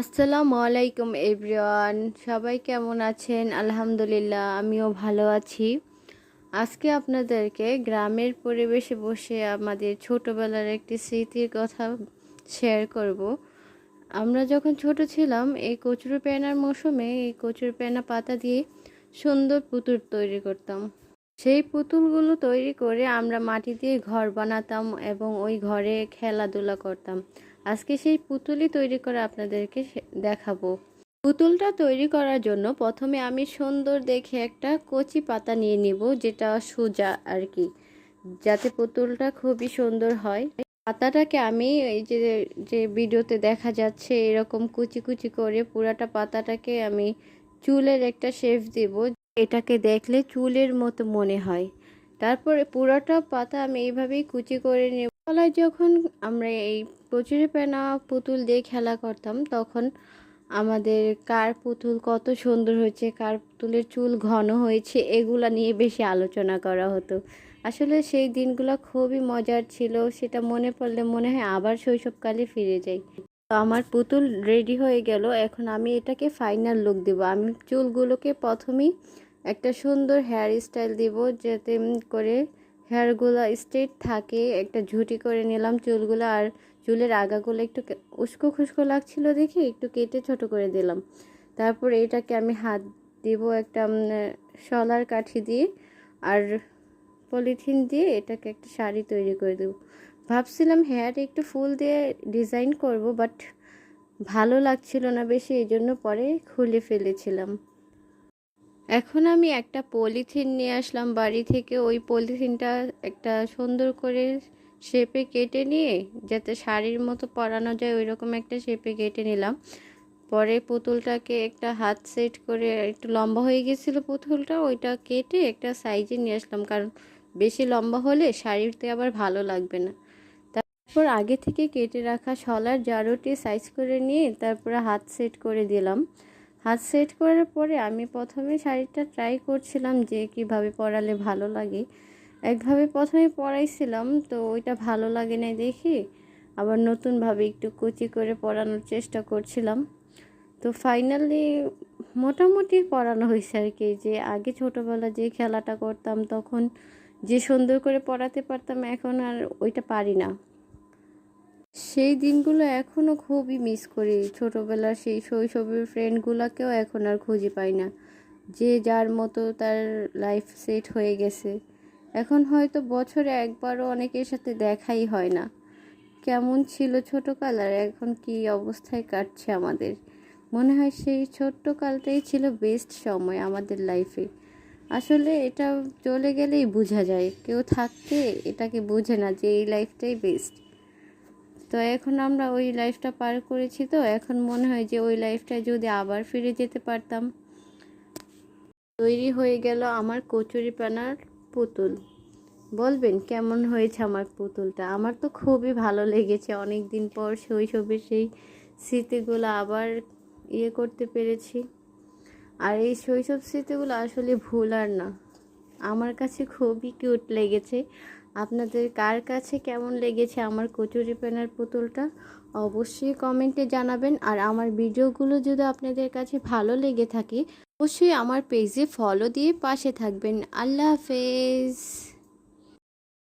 আসসালামু আলাইকুম এভরিওয়ান, সবাই কেমন আছেন? আলহামদুলিল্লাহ, আমিও ভালো আছি। আজকে আপনাদেরকে গ্রামের পরিবেশে বসে আমাদের ছোটোবেলার একটি স্মৃতির কথা শেয়ার করব। আমরা যখন ছোট ছিলাম, এই কচুর পেনার মৌসুমে এই কচুর পেনা পাতা দিয়ে সুন্দর পুতুল তৈরি করতাম। সেই পুতুলগুলো তৈরি করে আমরা মাটি দিয়ে ঘর বানাতাম এবং ওই ঘরে খেলাধুলা করতাম। আজকে সেই পুতুলই তৈরি করে আপনাদেরকে দেখাবো। পুতুলটা তৈরি করার জন্য প্রথমে আমি সুন্দর দেখে একটা কচি পাতা নিয়ে নিব, যেটা সোজা আর কি, যাতে পুতুলটা খুবই সুন্দর হয়। পাতাটাকে আমি এই যে যে ভিডিওতে দেখা যাচ্ছে, এরকম কুচি কুচি করে পুরাটা পাতাটাকে আমি চুলের একটা শেপ দেব, এটাকে দেখলে চুলের মতো মনে হয়। তারপরে পুরোটা পাতা আমি এইভাবেই কুচি করে নেব। তলায় যখন আমরা এই প্রচুরে পেনা পুতুল দিয়ে খেলা করতাম, তখন আমাদের কার পুতুল কত সুন্দর হয়েছে, কার পুতুলের চুল ঘন হয়েছে, এগুলা নিয়ে বেশি আলোচনা করা হতো। আসলে সেই দিনগুলো খুবই মজার ছিল, সেটা মনে পড়লে মনে হয় আবার শৈশবকালে ফিরে যাই। তো আমার পুতুল রেডি হয়ে গেল, এখন আমি এটাকে ফাইনাল লুক দেবো। আমি চুলগুলোকে প্রথমেই একটা সুন্দর হেয়ার স্টাইল দিব, যাতে করে হেয়ারগুলো স্ট্রেট থাকে, একটা ঝুটি করে নিলাম চুলগুলো আর চুলের আগাগুলো একটু উস্কো খুস্কো লাগছিল দেখি একটু কেটে ছোট করে দিলাম। তারপর এটাকে আমি হাত দিব একটা শলার কাঠি দিয়ে আর পলিথিন দিয়ে এটাকে একটা শাড়ি তৈরি করে দেবো। ভাবছিলাম হেয়ারে একটু ফুল দিয়ে ডিজাইন করব, বাট ভালো লাগছিল না বেশি এই জন্য পরে খুলে ফেলেছিলাম। এখন আমি একটা পলিথিন নিয়ে আসলাম বাড়ি থেকে। ওই পলিথিনটা একটা সুন্দর করে শেপে কেটে নিয়ে, যাতে শাড়ির মতো পরানো যায় ওই রকম একটা শেপে কেটে নিলাম। পরে পুতুলটাকে একটা হাত সেট করে, একটু লম্বা হয়ে গেছিল পুতুলটা, ওইটা কেটে একটা সাইজে নিয়ে আসলাম। কারণ বেশি লম্বা হলে শাড়িতে আবার ভালো লাগবে না। তারপর আগে থেকে কেটে রাখা শলার জারোটি সাইজ করে নিয়ে, তারপরে হাত সেট করে দিলাম। হাত সেট করার পরে আমি প্রথমে শাড়িটা ট্রাই করছিলাম যে কীভাবে পরালে ভালো লাগে। একভাবে প্রথমে পরাইছিলাম, তো ওইটা ভালো লাগে না দেখি আবার নতুনভাবে একটু কুচি করে পরানোর চেষ্টা করছিলাম। তো ফাইনালি মোটামুটি পরানো হয়েছে আর কি, যে আগে ছোটোবেলা যে খেলাটা করতাম তখন যে সুন্দর করে পড়াতে পারতাম, এখন আর ওইটা পারি না। সেই দিনগুলো এখনও খুবই মিস করি। ছোটোবেলার সেই শৈশবের ফ্রেন্ডগুলোকেও এখন আর খুঁজে পাই না। যে যার মতো তার লাইফ সেট হয়ে গেছে। এখন হয়তো বছরে একবারও অনেকের সাথে দেখাই হয় না। কেমন ছিল ছোটোকাল আর এখন কি অবস্থায় কাটছে আমাদের? মনে হয় সেই ছোট্ট কালটাই ছিল বেস্ট সময় আমাদের লাইফে আসলে এটা চলে গেলেই বোঝা যায়। কেউ থাকতে এটাকে বোঝে না যে এই লাইফটাই বেস্ট তো এখন আমরা ওই লাইফটা পার করেছি তো, এখন মনে হয় যে ওই লাইফটায় যদি আবার ফিরে যেতে পারতাম। তৈরি হয়ে গেল আমার কচুরি পানার পুতুল। বলবেন, কেমন হয়েছে আমার পুতুলটা? আমার তো খুবই ভালো লেগেছে। অনেক দিন পর শৈশবের সেই স্মৃতিগুলো আবার ইয়ে করতে পেরেছি। আর এই শৈশব স্মৃতিগুলো আসলে ভুল আর না। আমার কাছে খুবই কিউট লেগেছে। আপনাদের কার কাছে কেমন লেগেছে আমার কচুরি পেনার পুতুলটা? অবশ্যই কমেন্টে জানাবেন। আর আমার ভিডিওগুলো যদি আপনাদের কাছে ভালো লেগে থাকে, অবশ্যই আমার পেজে ফলো দিয়ে পাশে থাকবেন। আল্লাহ হাফেজ।